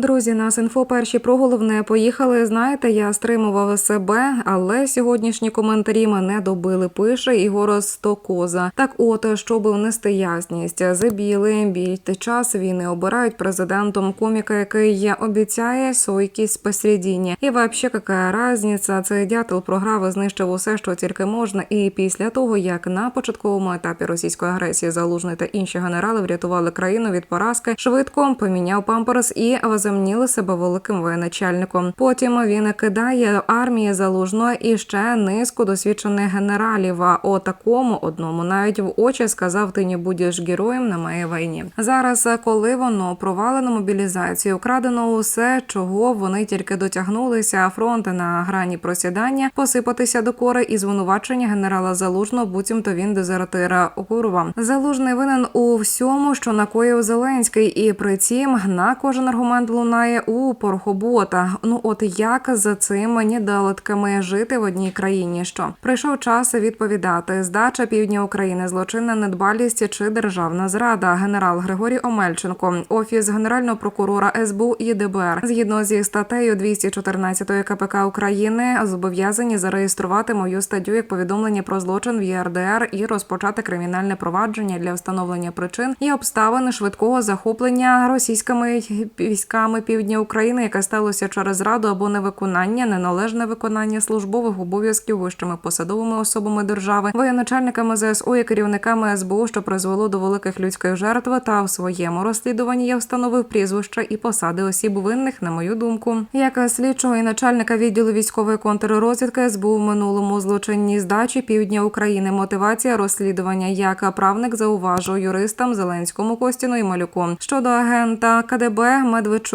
Друзі, нас інфо перші про головне поїхали. Знаєте, я стримував себе, але сьогоднішні коментарі мене добили. Пише Ігор Стокоза. Так, от щоб внести ясність, забіли більт час війни обирають президентом коміка, який обіцяє сойкість посередині. І вообще, яка разниця? Цей дятел програв і знищив усе, що тільки можна. І після того, як на початковому етапі російської агресії залужний та інші генерали врятували країну від поразки, швидко поміняв памперс і возомніли себе великим воєначальником. Потім він кидає армії залужно і ще низку досвідчених генералів. А о такому одному навіть в очі сказав: ти не будеш героєм на моїй війні. Зараз, коли воно провалено мобілізацію, украдено усе, чого вони тільки дотягнулися, фронт на грані просідання, посипатися до кори і звинувачення генерала Залужного, буцімто він дезертира Курва. Залужний винен у всьому, що накоїв Зеленський, і при цім на кожен аргумент лунає у порохобота. Ну от як за цими недолитками жити в одній країні? Що прийшов час відповідати здача півдня України, злочинна недбалість чи державна зрада. Генерал Григорій Омельченко, офіс генерального прокурора СБУ і ДБР, згідно зі статтею 214 КПК України, зобов'язані зареєструвати мою статтю як повідомлення про злочин в ЄРДР і розпочати кримінальне провадження для встановлення причин і обставин швидкого захоплення російськими військами півдня України, яке сталося через зраду або невиконання, неналежне виконання службових обов'язків вищими посадовими особами держави, воєначальниками ЗСУ і керівниками СБУ, що призвело до великих людських жертв, та в своєму розслідуванні я встановив прізвища і посади осіб винних, на мою думку, як слідчого і начальника відділу військової контррозвідки СБУ в минулому злочинній здачі півдня України. Мотивація розслідування як правник зауважив юристам Зеленському Костіну і Малюку щодо агента КДБ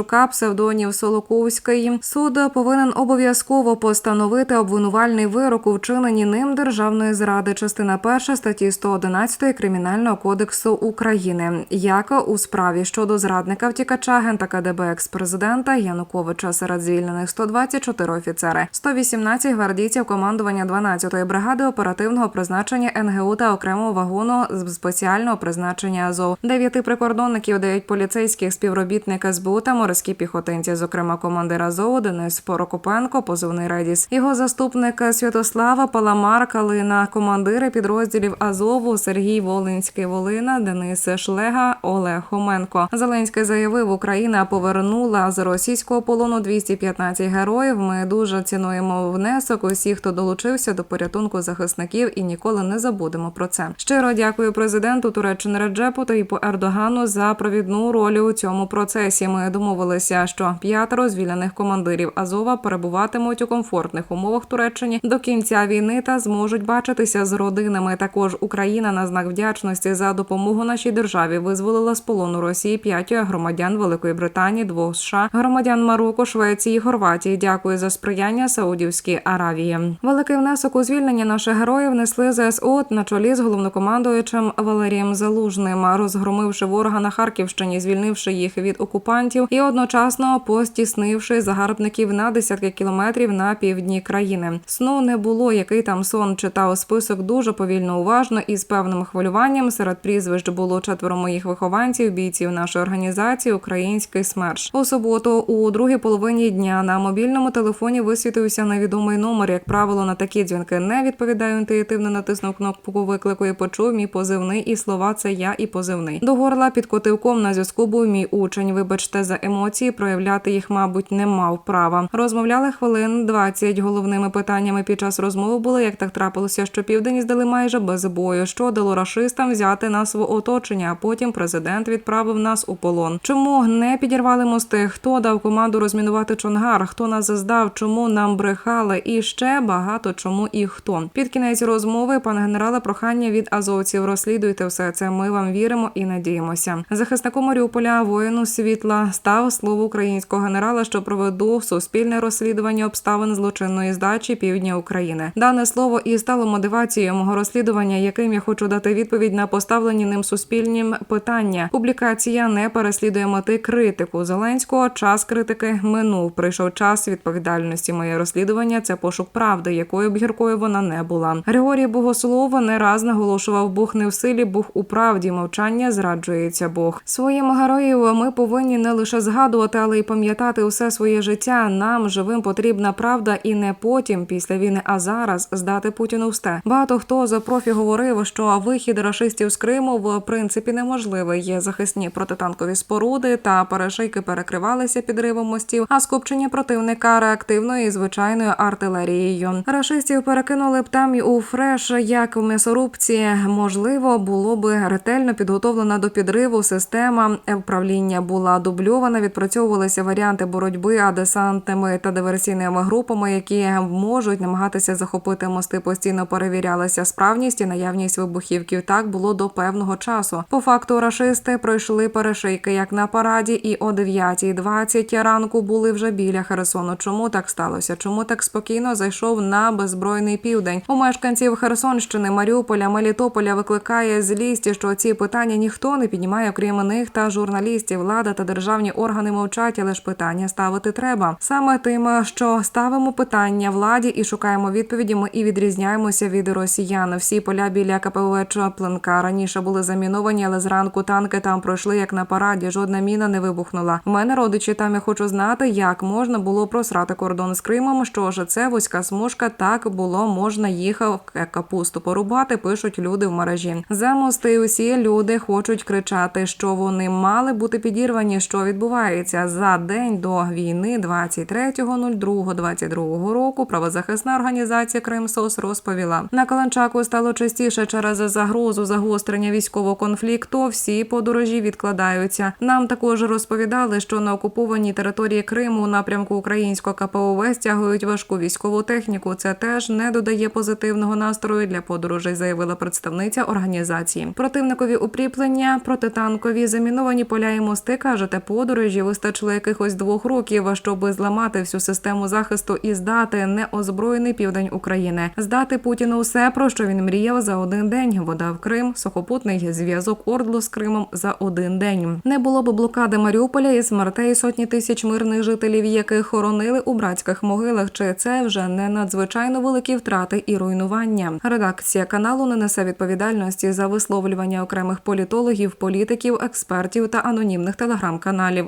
Медведчука, псевдонів Солоковський. Суд повинен обов'язково постановити обвинувальний вирок у вчиненні ним державної зради, частина перша статті 111 кримінального кодексу України, як у справі щодо зрадника втікача агента КДБ екс-президента Януковича серед звільнених 124 офіцери, 118 гвардійців командування 12-ї бригади оперативного призначення НГУ та окремого вагону з спеціального призначення Азов, 9 прикордонників, 9 поліцейських співробітник СБУ та морські піхотинці, зокрема командир Азову Денис Порокопенко, позивний Редіс, його заступник Святослава Паламар Калина, командири підрозділів Азову Сергій Волинський Волина, Денис Шлега, Олег Хоменко. Зеленський заявив, Україна повернула з російського полону 215 героїв. Ми дуже цінуємо внесок усіх, хто долучився до порятунку захисників, і ніколи не забудемо про це. Щиро дякую президенту Туреччини Реджепу та Іпу Ердогану за провідну роль у цьому процесі. Ми домовилися, що п'ятеро звільнених командирів Азова перебуватимуть у комфортних умовах Туреччині до кінця війни та зможуть бачитися з родинами. Також Україна на знак вдячності за допомогу нашій державі визволила з полону Росії п'ятьох громадян Великої Британії, двох США, громадян Марокко, Швеції, Хорватії. Дякую за сприяння Саудівській Аравії. Великий внесок у звільнення наших героїв несли ЗСУ на чолі з головнокомандуючим Валерієм Залужним, розгромивши ворога на Харківщині, звільнивши їх від окупантів і одночасно постіснивши загарбників на десятки кілометрів на півдні країни. Сну не було, який там сон читав список дуже повільно, уважно і з певним хвилюванням. Серед прізвищ було четверо моїх вихованців, бійців нашої організації Український смерш. У суботу, у другій половині дня, на мобільному телефоні висвітився невідомий номер. Як правило, на такі дзвінки не відповідаю. Інтуїтивно натиснув кнопку виклику і почув мій позивний і слова. Це я і позивний. До горла під котивком на зв'язку був мій учень. Вибачте за емоції, проявляти їх, мабуть, не мав права. Розмовляли хвилин 20. Головними питаннями під час розмови були, як так трапилося, що південь здали майже без бою. Що дало рашистам взяти нас в оточення? А потім президент відправив нас у полон. Чому не підірвали мости? Хто дав команду розмінувати Чонгар? Хто нас здав? Чому нам брехали? І ще багато чому і хто. Під кінець розмови пан генерала прохання від азовців. Розслідуйте все це. Ми вам віримо і надіємося. Захиснику Маріуполя, воїну світла, став слово українського генерала, що проведу суспільне розслідування обставин злочинної здачі півдня України. Дане слово і стало мотивацією мого розслідування, яким я хочу дати відповідь на поставлені ним суспільні питання. Публікація не переслідує мети критику Зеленського. Час критики минув. Прийшов час відповідальності. Моє розслідування це пошук правди, якою б гіркою вона не була. Григорій Богослов не раз наголошував Бог не в силі, Бог у правді. Мовчання зраджується Бог. Своїм героїв ми повинні не лише згадувати, але й пам'ятати усе своє життя. Нам живим потрібна правда, і не потім, після війни, а зараз здати Путіну всте. Багато хто за профі говорив, що вихід рашистів з Криму в принципі неможливий. Є захисні протитанкові споруди та перешийки перекривалися підривом мостів, а скупчення противника реактивною і звичайною артилерією. Рашистів перекинули б там і у фреш, як в м'ясорубці. Можливо, було би ретельно підготовлена до підриву система управління була дубльована. Відпрацьовувалися варіанти боротьби а десантними та диверсійними групами, які можуть намагатися захопити мости. Постійно перевірялася справність і наявність вибухівків. Так було до певного часу. По факту рашисти пройшли перешийки як на параді, і о 9.20 ранку були вже біля Херсону. Чому так сталося? Чому так спокійно зайшов на беззбройний південь? У мешканців Херсонщини, Маріуполя, Мелітополя викликає злість, що ці питання ніхто не піднімає, окрім них та журналістів. Влада та державні органи мовчать, але ж питання ставити треба. Саме тим, що ставимо питання владі і шукаємо відповіді. Ми і відрізняємося від росіян. Всі поля біля КПВ Чаплинка раніше були заміновані, але зранку танки там пройшли як на параді. Жодна міна не вибухнула. У мене родичі там я хочу знати, як можна було просрати кордон з Кримом. Що ж це вузька смужка? Так було можна їхав капусту порубати. Пишуть люди в мережі. За мости усі люди хочуть кричати, що вони мали бути підірвані. Що відбувається за день до війни, 23.02.22 року. Правозахисна організація Кримсос розповіла на Каланчаку стало частіше через загрозу загострення військового конфлікту. Всі подорожі відкладаються. Нам також розповідали, що на окупованій території Криму у напрямку українського КПОВ стягують важку військову техніку. Це теж не додає позитивного настрою для подорожей, заявила представниця організації. Противникові укріплення, протитанкові заміновані поля і мости кажете, подорожі вистачило якихось двох років, щоб зламати всю систему захисту і здати неозброєний південь України, здати Путіну все, про що він мріяв за один день. Вода в Крим, сухопутний зв'язок Ордлу з Кримом за один день. Не було б блокади Маріуполя і смертей сотні тисяч мирних жителів, яких хоронили у братських могилах. Чи це вже не надзвичайно великі втрати і руйнування? Редакція каналу не несе відповідальності за висловлювання окремих політологів, політиків, експертів та анонімних телеграм-каналів.